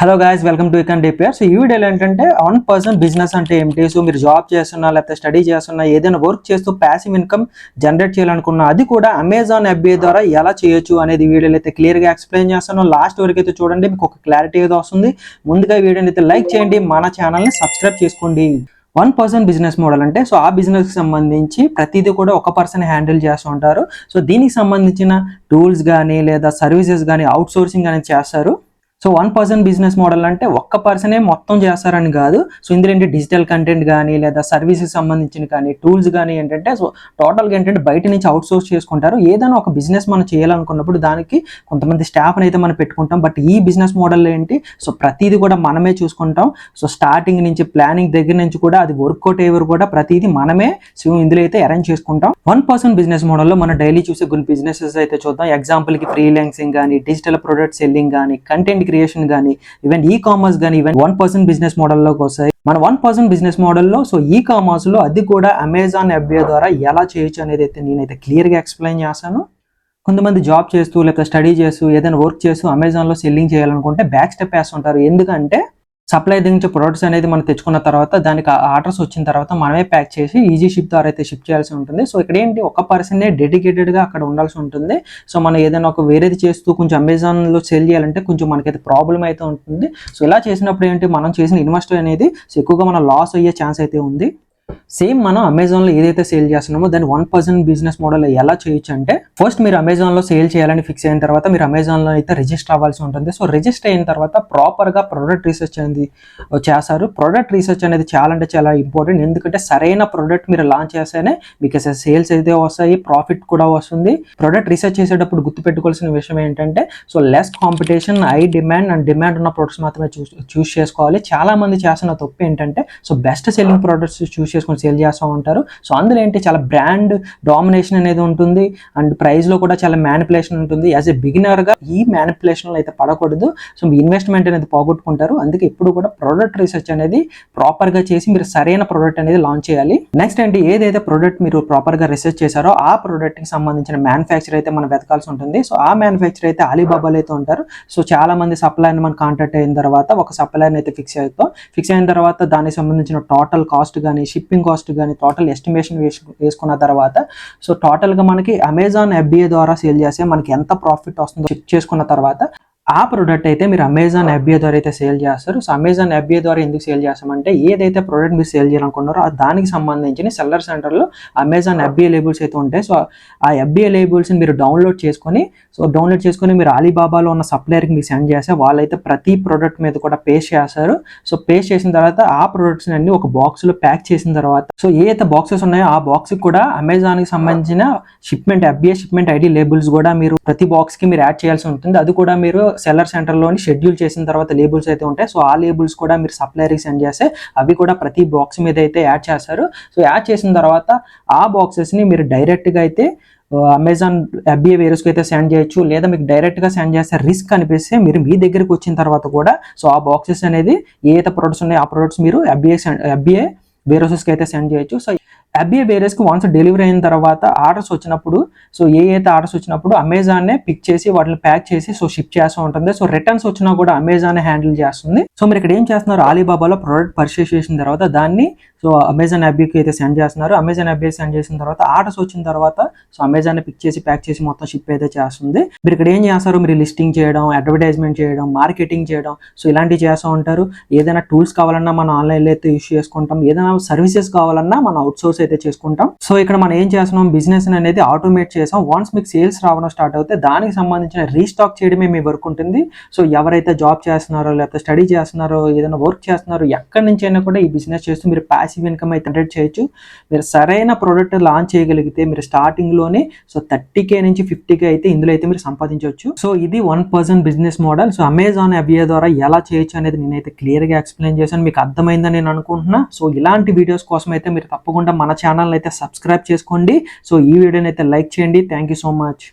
Hello guys welcome to icon DPR so ఈ వీడియోలో ఏంటంటే వన్ పర్సన్ బిజినెస్ అంటే ఏమిటి? సో మీరు జాబ్ చేస్తున్నా లేకపోతే స్టడీ చేస్తున్నా ఏదైనా వర్క్ చేస్తూ ప్యాసివ్ ఇన్కమ్ జనరేట్ చేయాలనుకున్నా అది కూడా అమెజాన్ ఎఫ్బిఐ ద్వారా ఎలా చేయొచ్చు అనేది వీడియోలో అయితే క్లియర్గా ఎక్స్ప్లెయిన్ చేస్తాను. లాస్ట్ వరకు అయితే చూడండి మీకు ఒక క్లారిటీ ఏదో వస్తుంది. ముందుగా వీడియోని అయితే లైక్ చేయండి మన ఛానల్ని సబ్స్క్రైబ్ చేసుకోండి. వన్ పర్సన్ బిజినెస్ మోడల్ అంటే సో ఆ బిజినెస్కి సంబంధించి ప్రతిదీ కూడా ఒక పర్సన్ హ్యాండిల్ చేస్తూ ఉంటారు. సో దీనికి సంబంధించిన టూల్స్ కానీ లేదా సర్వీసెస్ కానీ అవుట్ సోర్సింగ్ అనేది చేస్తారు. So one person business model అంటే ఒక్క పర్సనే మొత్తం చేస్తారని కాదు. సో ఇందులో ఏంటి? డిజిటల్ కంటెంట్ కానీ లేదా సర్వీసెస్ సంబంధించిన కానీ టూల్స్ కానీ ఏంటంటే సో టోటల్గా ఏంటంటే బయట నుంచి అవుట్ సోర్స్ చేసుకుంటారు. ఏదైనా ఒక బిజినెస్ మనం చేయాలనుకున్నప్పుడు దానికి కొంతమంది స్టాఫ్ని అయితే మనం పెట్టుకుంటాం. బట్ ఈ బిజినెస్ మోడల్ ఏంటి? సో ప్రతిదీ కూడా మనమే చూసుకుంటాం. సో స్టార్టింగ్ నుంచి ప్లానింగ్ దగ్గర నుంచి కూడా అది వర్కౌట్ అయ్యే కూడా ప్రతిదీ మనమే. సో ఇందులో అయితే అరేంజ్ చేసుకుంటాం. వన్ పర్సన్ బిజినెస్ మోడల్లో మనం డైలీ చూసే కొన్ని బిజినెసెస్ అయితే చూద్దాం. ఎగ్జాంపుల్కి ఫ్రీలాన్సింగ్ కానీ డిజిటల్ ప్రొడక్ట్ సెల్లింగ్ కానీ కంటెంట్ క్రియేషన్ కానీ ఈవెన్ ఈ కామర్స్ కానీ ఈవెన్ వన్ పర్సన్ బిజినెస్ మోడల్లోకి వస్తాయి. మన వన్ పర్సన్ బిజినెస్ మోడల్లో సో ఈ కామర్స్లో అది కూడా అమెజాన్ ఎఫ్ఏ ద్వారా ఎలా చేయొచ్చు అనేది అయితే నేనైతే క్లియర్గా ఎక్స్ప్లెయిన్ చేస్తాను. కొంతమంది జాబ్ చేస్తూ లేకపోతే స్టడీ చేస్తూ ఏదైనా వర్క్ చేస్తూ అమెజాన్లో సెల్లింగ్ చేయాలనుకుంటే బ్యాక్ స్టెప్ వేస్తుంటారు. ఎందుకంటే సప్లై దగ్గర నుంచి ప్రొడక్ట్స్ అనేది మనం తెచ్చుకున్న తర్వాత దానికి ఆర్డర్స్ వచ్చిన తర్వాత మనమే ప్యాక్ చేసి ఈజీ షిప్ ద్వారా అయితే షిప్ చేయాల్సి ఉంటుంది. సో ఇక్కడ ఏంటి? ఒక పర్సనే డెడికేటెడ్గా అక్కడ ఉండాల్సి ఉంటుంది. సో మనం ఏదైనా ఒక వేరేది చేస్తూ కొంచెం అమెజాన్లో సెల్ చేయాలంటే కొంచెం మనకైతే ప్రాబ్లం అయితే ఉంటుంది. సో ఇలా చేసినప్పుడు ఏంటి? మనం చేసిన ఇన్వెస్ట్ అనేది సో ఎక్కువగా మన లాస్ అయ్యే ఛాన్స్ అయితే ఉంది. సేమ్ మనం అమెజాన్లో ఏదైతే సేల్ చేస్తున్నామో దాన్ని వన్ పర్సెంట్ బిజినెస్ మోడల్ ఎలా చేయొచ్చు అంటే ఫస్ట్ మీరు అమెజాన్లో సేల్ చేయాలని ఫిక్స్ అయిన తర్వాత మీరు అమెజాన్లో అయితే రిజిస్టర్ అవ్వాల్సి ఉంటుంది. సో రిజిస్టర్ అయిన తర్వాత ప్రాపర్గా ప్రొడక్ట్ రీసెర్చ్ అనేది చేస్తారు. ప్రొడక్ట్ రీసెర్చ్ అనేది చాలా అంటే చాలా ఇంపార్టెంట్ ఎందుకంటే సరైన ప్రొడక్ట్ మీరు లాంచ్ చేస్తేనే మీకు సేల్స్ అయితే వస్తాయి ప్రాఫిట్ కూడా వస్తుంది. ప్రొడక్ట్ రీసెర్చ్ చేసేటప్పుడు గుర్తుపెట్టుకోవాల్సిన విషయం ఏంటంటే so less competition high demand and demand ఉన్న ప్రొడక్ట్స్ మాత్రమే చూస్ చూస్ చేసుకోవాలి. చాలా మంది చేస్తున్న తప్పు ఏంటంటే so best selling products choose చేసుకొని సేల్ చేస్తూ ఉంటారు. సో అందులో ఏంటి చాలా బ్రాండ్ డామినేషన్ అనేది ఉంటుంది. అండ్ ప్రైస్లో కూడా చాలా మ్యానిపులేషన్ ఉంటుంది. యాజ్ ఎ బిగినర్గా ఈ మ్యానిపులేషన్లో అయితే పడకూడదు. సో మీ ఇన్వెస్ట్మెంట్ అనేది పోగొట్టుకుంటారు. అందుకే ఎప్పుడు కూడా ప్రోడక్ట్ రీసెర్చ్ అనేది ప్రాపర్గా చేసి మీరు సరైన ప్రోడక్ట్ అనేది లాంచ్ చేయాలి. నెక్స్ట్ ఏంటి ఏదైతే ప్రోడక్ట్ మీరు ప్రాపర్గా రీసెర్చ్ చేశారో ఆ ప్రోడక్ట్కి సంబంధించిన మ్యానుఫ్యాక్చర్ అయితే మనం వెతకాల్సి ఉంటుంది. సో ఆ మ్యానుఫ్యాక్చర్ అయితే అలీబాబాలో అయితే ఉంటారు. సో చాలా మంది సప్లైని మనం కాంటాక్ట్ అయిన తర్వాత ఒక సప్లైని అయితే ఫిక్స్ అవుతాం ఫిక్స్ అయిన తర్వాత దానికి సంబంధించిన టోటల్ కాస్ట్ కానీ షిప్పింగ్ కాస్ట్ కానీ టోటల్ ఎస్టిమేషన్ వేసుకున్న తర్వాత సో టోటల్గా మనకి అమెజాన్ ఎఫ్బిఏ ద్వారా సేల్ చేస్తే మనకి ఎంత ప్రాఫిట్ వస్తుందో చెక్ చేసుకున్న తర్వాత ఆ ప్రోడక్ట్ అయితే మీరు అమెజాన్ ఎఫ్బిఐ ద్వారా అయితే సేల్ చేస్తారు. సో అమెజాన్ ఎఫ్బిఐ ద్వారా ఎందుకు సేల్ చేస్తామంటే ఏదైతే ప్రోడక్ట్ మీరు సేల్ చేయాలనుకున్నారో ఆ దానికి సంబంధించిన సెల్లర్ సెంటర్లో అమెజాన్ ఎఫ్బిఐ లేబుల్స్ అయితే ఉంటాయి. సో ఆ ఎఫ్బిఐ లేబుల్స్ని మీరు డౌన్లోడ్ చేసుకొని సో డౌన్లోడ్ చేసుకొని మీరు అలీబాబాలో ఉన్న సప్లయర్కి మీరు సెండ్ చేస్తే వాళ్ళైతే ప్రతి ప్రోడక్ట్ మీద కూడా పేస్ట్ చేస్తారు. సో పేస్ట్ చేసిన తర్వాత ఆ ప్రొడక్ట్స్ అన్ని ఒక బాక్స్లో ప్యాక్ చేసిన తర్వాత సో ఏ అయితే బాక్సెస్ ఉన్నాయో ఆ బాక్స్కి కూడా అమెజాన్కి సంబంధించిన shipment FBI shipment ID labels కూడా మీరు ప్రతి బాక్స్కి మీరు యాడ్ చేయాల్సి ఉంటుంది. అది కూడా మీరు సెల్లర్ సెంటర్లోని షెడ్యూల్ చేసిన తర్వాత లేబుల్స్ అయితే ఉంటాయి. సో ఆ లేబుల్స్ కూడా మీరు సప్లయర్కి సెండ్ చేస్తే అవి కూడా ప్రతి బాక్స్ మీద అయితే యాడ్ చేస్తారు. సో యాడ్ చేసిన తర్వాత ఆ బాక్సెస్ని మీరు డైరెక్ట్గా అయితే అమెజాన్ ఎఫ్బిఏ వేరేస్కి అయితే సెండ్ చేయొచ్చు. లేదా మీకు డైరెక్ట్గా సెండ్ చేస్తే రిస్క్ అనిపిస్తే మీరు మీ దగ్గరికి వచ్చిన తర్వాత కూడా సో ఆ బాక్సెస్ అనేది ఏ ప్రొడక్ట్స్ ఉన్నాయో ఆ ప్రొడక్ట్స్ మీరు ఎఫ్బిఐ ఎఫ్బిఏ వేరోసెస్కి అయితే సెండ్ చేయొచ్చు. సో ఎఫ్బిఐ వేరేస్కి వన్స్ డెలివరీ అయిన తర్వాత ఆర్డర్స్ వచ్చినప్పుడు సో ఏ అయితే ఆర్డర్స్ వచ్చినప్పుడు అమెజాన్నే పిక్ చేసి వాటిని ప్యాక్ చేసి సో షిప్ చేస్తూ ఉంటుంది. సో రిటర్న్స్ వచ్చినా కూడా అమెజాన్ హ్యాండిల్ చేస్తుంది. సో మీరు ఇక్కడ ఏం చేస్తున్నారు? అలీబాబాలో ప్రోడక్ట్ పర్చేస్ చేసిన తర్వాత దాన్ని సో అమెజాన్ యాప్కి అయితే సెండ్ చేస్తున్నారు. అమెజాన్ యాప్ సెండ్ చేసిన తర్వాత ఆర్డర్స్ వచ్చిన తర్వాత సో అమెజాన్ పిక్ చేసి ప్యాక్ చేసి మొత్తం షిప్ అయితే చేస్తుంది. మీరు ఇక్కడ ఏం చేస్తారు? మీరు లిస్టింగ్ చేయడం అడ్వర్టైజ్మెంట్ చేయడం మార్కెటింగ్ చేయడం సో ఇలాంటివి చేస్తూ ఉంటారు. ఏదైనా టూల్స్ కావాలన్నా మనం ఆన్లైన్లో అయితే యూస్ చేసుకుంటాం. ఏదైనా సర్వీసెస్ కావాలన్నా మనం అవుట్ సోర్స్ అయితే చేసుకుంటాం. సో ఇక్కడ మనం ఏం చేస్తున్నాం? బిజినెస్ అనేది ఆటోమేట్ చేసాం. వన్స్ మీకు సేల్స్ రావడం స్టార్ట్ అవుతే దానికి సంబంధించిన రీస్టాక్ చేయడమే మీ వర్క్ ఉంటుంది. సో ఎవరైతే జాబ్ చేస్తున్నారో లేకపోతే స్టడీ చేస్తున్నారో ఏదైనా వర్క్ చేస్తున్నారో ఎక్కడి నుంచి అయినా కూడా ఈ బిజినెస్ చేస్తూ మీరు ప్యాసివ్ ఇన్కమ్ అయితే జనరేట్ చేయొచ్చు. మీరు సరైన ప్రోడక్ట్ లాంచ్ చేయగలిగితే మీరు స్టార్టింగ్లోనే సో థర్టీ కే నుంచి ఫిఫ్టీ కే అయితే ఇందులో అయితే మీరు సంపాదించవచ్చు. సో ఇది one person business model so Amazon అబియా ద్వారా ఎలా చేయొచ్చు అనేది నేనైతే క్లియర్గా ఎక్స్ప్లెయిన్ చేశాను. మీకు అర్థమైందని నేను అనుకుంటున్నా. సో ఇలాంటి వీడియోస్ కోసం అయితే మీరు తప్పకుండా మన ఛానల్ అయితే సబ్స్క్రైబ్ చేసుకోండి. సో ఈ వీడియోని అయితే లైక్ చేయండి. Thank you so much